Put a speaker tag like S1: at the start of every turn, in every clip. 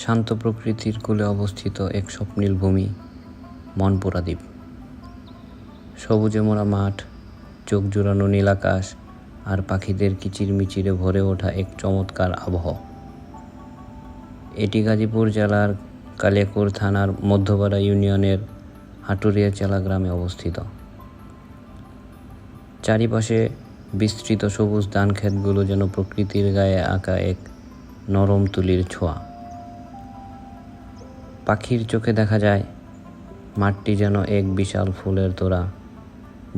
S1: শান্ত প্রকৃতির কোলে অবস্থিত এক স্বপ্নীল ভূমি মনপুরা দ্বীপ সবুজে মোড়া মাঠ, চোখ জুড়ানো নীল আকাশ, আর পাখিদের কিচিরমিচিরে ভরে ওঠা এক চমৎকার আবহ। এটি গাজীপুর জেলার কালিয়াকুর থানার মধ্যপাড়া ইউনিয়নের হাটুরিয়া চেলা গ্রামে অবস্থিত। চারিপাশে বিস্তৃত সবুজ ধান ক্ষেতগুলো যেন প্রকৃতির গায়ে আঁকা এক নরম তুলির ছোঁয়া। পাখির চোখে দেখা যায়। মাঠটি যেন এক বিশাল ফুলের তোড়া।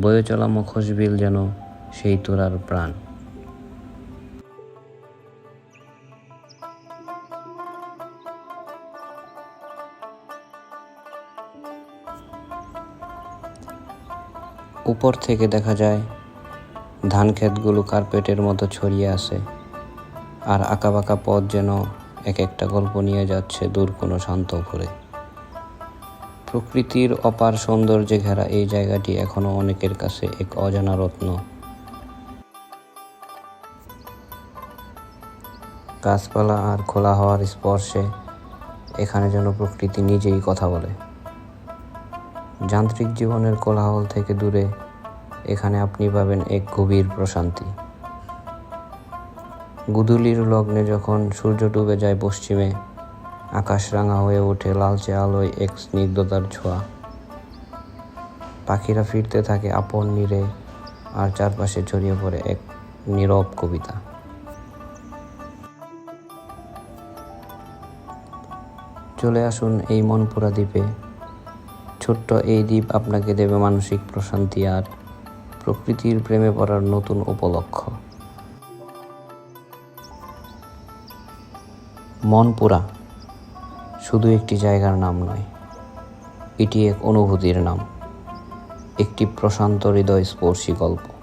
S1: বয়ে চলা মুখোশ বিল যেন সেই তোড়ার প্রাণ। উপর থেকে দেখা যায় ধান ক্ষেতগুলো কার্পেটের মতো ছড়িয়ে আছে। আর আঁকাবাঁকা পথ যেন এক একটা গল্প নিয়ে যাচ্ছে দূর কোনো শান্ত ভরে প্রকৃতির অপার সৌন্দর্যে ঘেরা এই জায়গাটি এখনও অনেকের কাছে এক অজানা রত্ন। গাছপালা আর খোলা হওয়ার স্পর্শে এখানে যেন প্রকৃতি নিজেই কথা বলে। যান্ত্রিক জীবনের কোলাহল থেকে দূরে এখানে আপনি পাবেন এক গভীর প্রশান্তি। গুদুলির লগ্নে যখন সূর্য ডুবে যায় পশ্চিমে, আকাশ রাঙা হয়ে ওঠে লালচে আলোয় এক স্নিগ্ধতার ছোঁয়া। পাখিরা ফিরতে থাকে আপন নীরে আর চারপাশে ছড়িয়ে পড়ে এক নীরব কবিতা। চলে আসুন এই মনপুরা দ্বীপে। ছোট্ট এই দ্বীপ আপনাকে দেবে মানসিক প্রশান্তি আর প্রকৃতির প্রেমে পড়ার নতুন উপলক্ষ। মনপুরা শুধু একটি জায়গার নাম নয়, এটি এক অনুভূতির নাম, একটি প্রশান্ত হৃদয় স্পর্শী গল্প।